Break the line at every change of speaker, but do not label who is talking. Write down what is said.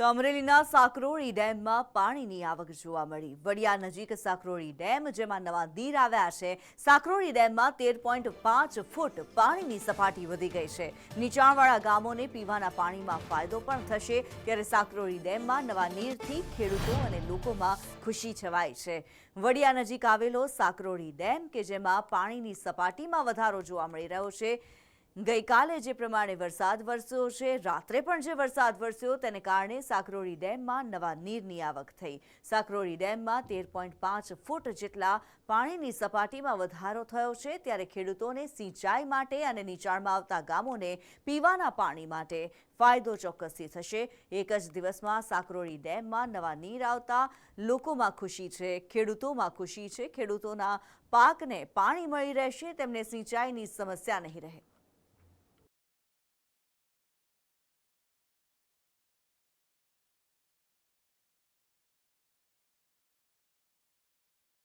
તો અમરેલીના સાકરોળી ડેમમાં પાણીની આવક જોવા મળી. વડિયા નજીક સાકરોળી ડેમ, જેમાં નવા નીર આવ્યા છે. સાકરોળી ડેમમાં તેર પોઈન્ટ પાંચ ફૂટ પાણીની સપાટી વધી ગઈ છે. નીચાણવાળા ગામોને પીવાના પાણીમાં ફાયદો પણ થશે. ત્યારે સાકરોળી ડેમમાં નવા નીરથી ખેડૂતો અને લોકોમાં ખુશી છવાઈ છે. વડિયા નજીક આવેલો સાકરોળી ડેમ, કે જેમાં પાણીની સપાટીમાં વધારો જોવા મળી રહ્યો છે ગઈકાલે જે પ્રમાણે વરસાદ વરસ્યો છે, રાત્રે પણ જે વરસાદ વરસ્યો તેને કારણે સાકરોળી ડેમમાં નવા નીરની આવક થઈ. સાકરોળી ડેમમાં તેર પોઈન્ટ પાંચ ફૂટ જેટલા પાણીની સપાટીમાં વધારો થયો છે, ત્યારે ખેડૂતોને સિંચાઈ માટે અને નીચાણમાં આવતા ગામોને પીવાના પાણી માટે ફાયદો ચોક્કસથી થશે. એક જ દિવસમાં સાકરોળી ડેમમાં નવા નીર આવતા લોકોમાં ખુશી છે, ખેડૂતોમાં ખુશી છે. ખેડૂતોના પાકને પાણી મળી રહેશે, તેમને સિંચાઈની સમસ્યા નહીં રહે.